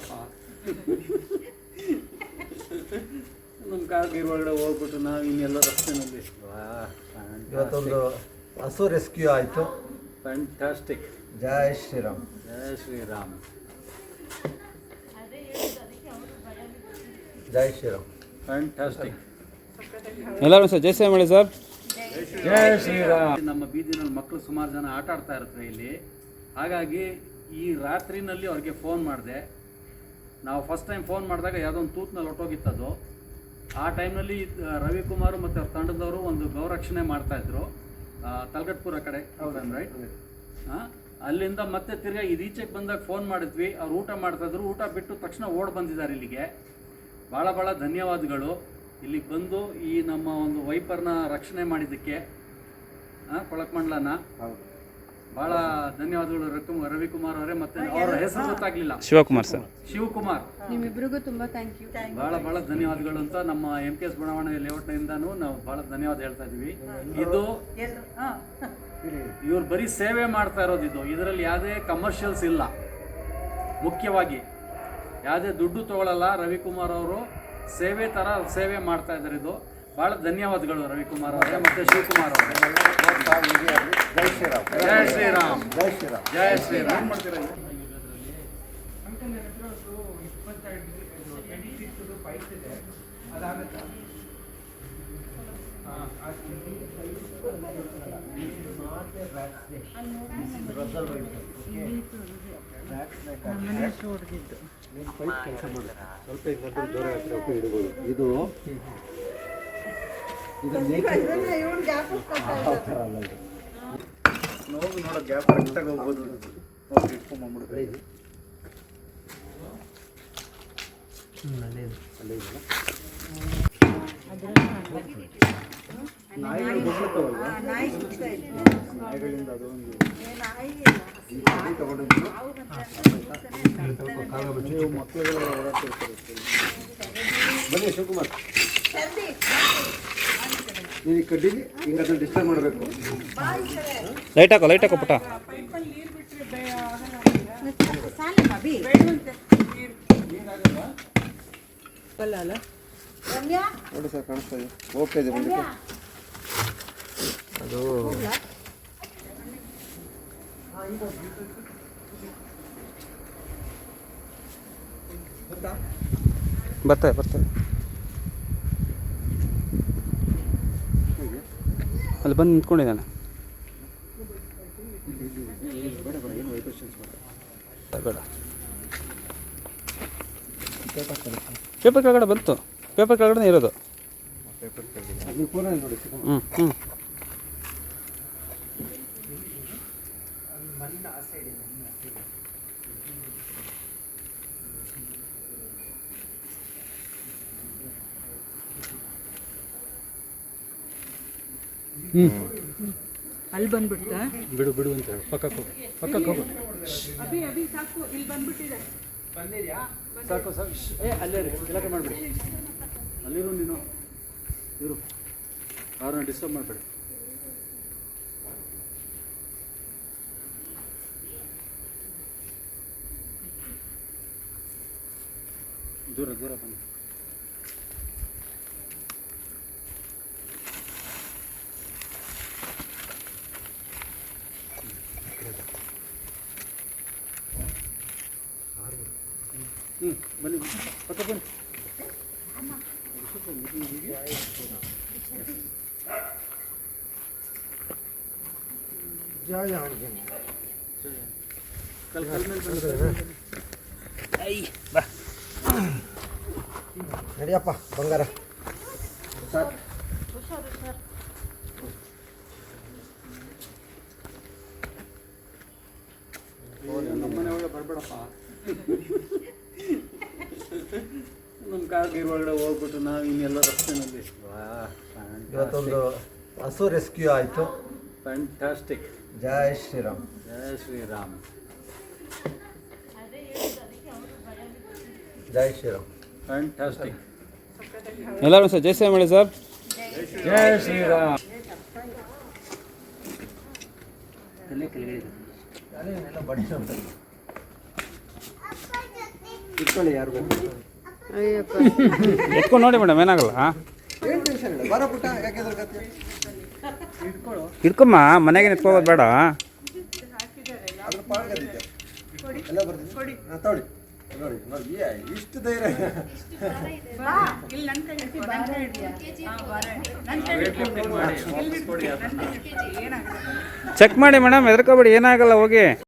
ಬರ್ಬೇಡಪ್ಪ ನಮ್ಮ ಕಾರ್ ಗೀರ್ ಒಳಗಡೆ ಹೋಗ್ಬಿಟ್ಟು ನಾವು ಇನ್ನೆಲ್ಲ ರಸ್ತೆನಲ್ಲಿ ಇವತ್ತೊಂದು ಹಸು ರೆಸ್ಕ್ಯೂ ಆಯಿತು. ಫ್ಯಾಂಟಾಸ್ಟಿಕ್ ಜಯ ಶ್ರೀರಾಮ್. ಜಯ ಶ್ರೀರಾಮ್. ಜೈ ಶ್ರೀರಾಮ್. ಫ್ಯಾಂಟಾಸ್ಟಿಕ್ ಎಲ್ಲರೂ ಸರ್ ಜೈ ಶ್ರೀರಾಮ್ ಹೇಳಿ ಸರ್. ಜಯ ಶ್ರೀರಾಮ್. ನಮ್ಮ ಬೀದಿನಲ್ಲಿ ಮಕ್ಕಳು ಸುಮಾರು ಜನ ಆಟ ಆಡ್ತಾ ಇರ್ತಾರೆ ಇಲ್ಲಿ. ಹಾಗಾಗಿ ಈ ರಾತ್ರಿನಲ್ಲಿ ಅವ್ರಿಗೆ ಫೋನ್ ಮಾಡಿದೆ. ನಾವು ಫಸ್ಟ್ ಟೈಮ್ ಫೋನ್ ಮಾಡಿದಾಗ ಯಾವುದೋ ಒಂದು ತೂತ್ನಲ್ಲಿ ಹೊಟ್ಟೋಗಿತ್ತದು ಆ ಟೈಮ್ನಲ್ಲಿ ರವಿಕುಮಾರ್ ಮತ್ತು ಅವ್ರ ತಂಡದವರು ಒಂದು ಗೌರಕ್ಷಣೆ ಮಾಡ್ತಾಯಿದ್ರು ತಲಗಟ್ಪುರ ಕಡೆ ರೈಟ್ ಹಾಂ ಅಲ್ಲಿಂದ ಮತ್ತೆ ತಿರ್ಗಾ ಇದು ಈಚೆಗೆ ಬಂದಾಗ ಫೋನ್ ಮಾಡಿದ್ವಿ. ಅವ್ರು ಊಟ ಮಾಡ್ತಾಯಿದ್ರು ಊಟ ಬಿಟ್ಟು ತಕ್ಷಣ ಓಡ್ ಬಂದಿದ್ದಾರೆ ಇಲ್ಲಿಗೆ. ಭಾಳ ಭಾಳ ಧನ್ಯವಾದಗಳು. ಇಲ್ಲಿಗೆ ಬಂದು ಈ ನಮ್ಮ ಒಂದು ವೈಪರ್ನ ರಕ್ಷಣೆ ಮಾಡಿದ್ದಕ್ಕೆ ಹಾಂ ಕೊಳಕ್ಮಂಡ್ಲನ ಭಾಳ ಧನ್ಯವಾದಗಳು ರವಿಕುಮಾರ್ ರವಿಕುಮಾರ್ ಅವರೇ ಮತ್ತೆ ಅವರ ಹೆಸರು ಗೊತ್ತಾಗ್ಲಿಲ್ಲ. ಶಿವಕುಮಾರ್ ಸರ್. ಶಿವಕುಮಾರ್. ನಿಮ್ಮಿಬ್ಬರಿಗೂ ತುಂಬಾ ಥ್ಯಾಂಕ್ ಯು ಬಹಳ ಬಹಳ ಧನ್ಯವಾದಗಳು ಅಂತ ನಮ್ಮ ಎಂ ಕೆ ಎಸ್ ಬಡಾವಣೆ ಲೇಔಟ್ನಿಂದಾನು ನಾವು ಬಹಳ ಧನ್ಯವಾದ ಹೇಳ್ತಾ ಇದೀವಿ ಇದು ಇವ್ರು ಬರೀ ಸೇವೆ ಮಾಡ್ತಾ ಇರೋದು ಇದು. ಇದರಲ್ಲಿ ಯಾವುದೇ ಕಮರ್ಷಿಯಲ್ಸ್ ಇಲ್ಲ. ಮುಖ್ಯವಾಗಿ ಯಾವುದೇ ದುಡ್ಡು ತಗೊಳ್ಳಲ್ಲ ರವಿಕುಮಾರ್ ಅವರು. ಸೇವೆ ಥರ ಸೇವೆ ಮಾಡ್ತಾ ಇದ್ದಾರೆ ಇದು. ಭಾಳ ಧನ್ಯವಾದಗಳು ರವಿಕುಮಾರ್ ಅವರೇ ಮತ್ತು ಶಿವಕುಮಾರ್ ಅವರೇ. ಜೈ ಶ್ರೀರಾಮ್ ಜೈ ಶ್ರೀರಾಮ್ ಸ್ವಲ್ಪ ಇದು ಇದು ಆ ಥರ ಅಲ್ಲ ಇದು ನೋವು ನೋಡೋ ಗ್ಯಾಪ್ ಕರೆಕ್ಟಾಗಿ ಹೋಗ್ಬೋದು ಓಕೆ ಇಟ್ಕೊಂಡ್ಬಂದ್ಬಿಡ್ತಾರೆ ಇದು ನಾಯಿಗಳು ನಾಯಿಗಳಿಂದ ಅದೊಂದು ನೀವು ಮಕ್ಕಳು ಓಡಾಡ್ತಿರ್ತಾರೆ ಬನ್ನಿ ಶಿವಕುಮಾರ್ ನೀವು ಈ ಕಡ್ಡಿಲಿ ಹಿಂಗೆ ಅದನ್ನು ಡಿಸ್ಟರ್ಬ್ ಮಾಡಬೇಕು. ಲೈಟ್ ಹಾಕೋ ಲೈಟ್ ಹಾಕೋ ಪುಟ. ನೋಡಿ ಸರ್ ಕಾಣಿಸ್ತಾ ಇದೆ. ಓಕೆ ಇದೆ ಮುಂದಕ್ಕೆ ಅದು ಬರ್ತಾರೆ ಬರ್ತಾರೆ ಅಲ್ಲಿ ಬಂದು ನಿಂತ್ಕೊಂಡಿದ್ದಾನೆ. ಪೇಪರ್ ಕೆಳಗಡೆ ಬಂತು. ಪೇಪರ್ ಕೆಳಗಡೆ ಇರೋದು. ಹ್ಞೂ ಹ್ಞೂ ಅಲ್ಲಿ ಬಂದ್ಬಿಡ್ತಾ? ಬಿಡು ಬಿಡು ಅಂತ ಹೇಳು. ಪಕ್ಕಕ್ಕೆ ಹೋಗು. ಪಕ್ಕಕ್ಕೆ ಹೋಗು. ಸಾಕು. ಸಾಕು ಶ್ಶ್. ಏ ಅಲ್ಲೇ ರೀ ಇಲಾಖೆ ಮಾಡಿಬಿಡಿ. ಅಲ್ಲಿರು ನೀನು. ಇರು. ಅವ್ರನ್ನ ಡಿಸ್ಟರ್ಬ್ ಮಾಡಬೇಡಿ. ದೂರ ದೂರ ಬನ್ನಿ ಹ್ಞೂ ಬನ್ನಿ ಪಕ್ಕ ಬನ್ನಿ ಜಯ ಆಂಜನೇಯ ಕಲ್ ಕಲ್ ಮೇಲೆ ಬನ್ನಿ. ನಡಿಯಪ್ಪ ಬಂಗಾರ ಸರ್ ನಮ್ಮ ಮನೆ ಒಳಗೆ ಬರಬೇಡಪ್ಪ ನಮ್ಮ ಕಾರ್ ಗೀರ್ ಒಳಗಡೆ ಹೋಗ್ಬಿಟ್ಟು ನಾವು ಇನ್ನೆಲ್ಲ ರಸ್ತೆನಲ್ಲಿ. ಇವತ್ತೊಂದು ಹಸು ರೆಸ್ಕ್ಯೂ ಆಯಿತು. ಫ್ಯಾಂಟಾಸ್ಟಿಕ್ ಜಯ ಶ್ರೀರಾಮ್. ಜಯ ಶ್ರೀರಾಮ್. ಜಯ ಶ್ರೀರಾಮ್. ಫ್ಯಾಂಟಾಸ್ಟಿಕ್ ಎಲ್ಲರೂ ಸರ್ ಜೈ ಶ್ರೀರಾಮ್ ಹೇಳಿ ಸರ್. ಜಯ ಶ್ರೀರಾಮ್. ಕೆಳಗಡೆ ಇಟ್ಕೊಳ್ಳಿ ಯಾರು ಅಯ್ಯಪ್ಪ. ಎತ್ಕೊಂಡು ನೋಡಿ ಮೇಡಮ್ ಏನಾಗಲ್ಲ ಏನು ಟೆನ್ಷನ್ ಇಲ್ಲ ಬರೋ ಪುಟ್ಟ ಯಾಕೆ ಎದುರ್ಕತ್ತೀಯ? ಹಿಡ್ಕೊಮ್ಮ ಮನೆಗೆ ಎತ್ಕೋಬೋದು ಬೇಡ. ಅದ್ರ ಪಾಡ್ಗದಿದೆ ಎಲ್ಲ ಬರ್ತೀನಿ ಹಾಂ ತಗೊಳ್ಳಿ. ನೋಡಿ ನೋಡಿ ಏ ಇಷ್ಟು ಧೈರ್ಯ. ಚೆಕ್ ಮಾಡಿ ಮೇಡಮ್ ಹೆದರ್ಕೋಬೇಡಿ ಏನಾಗಲ್ಲ ಹೋಗಿ.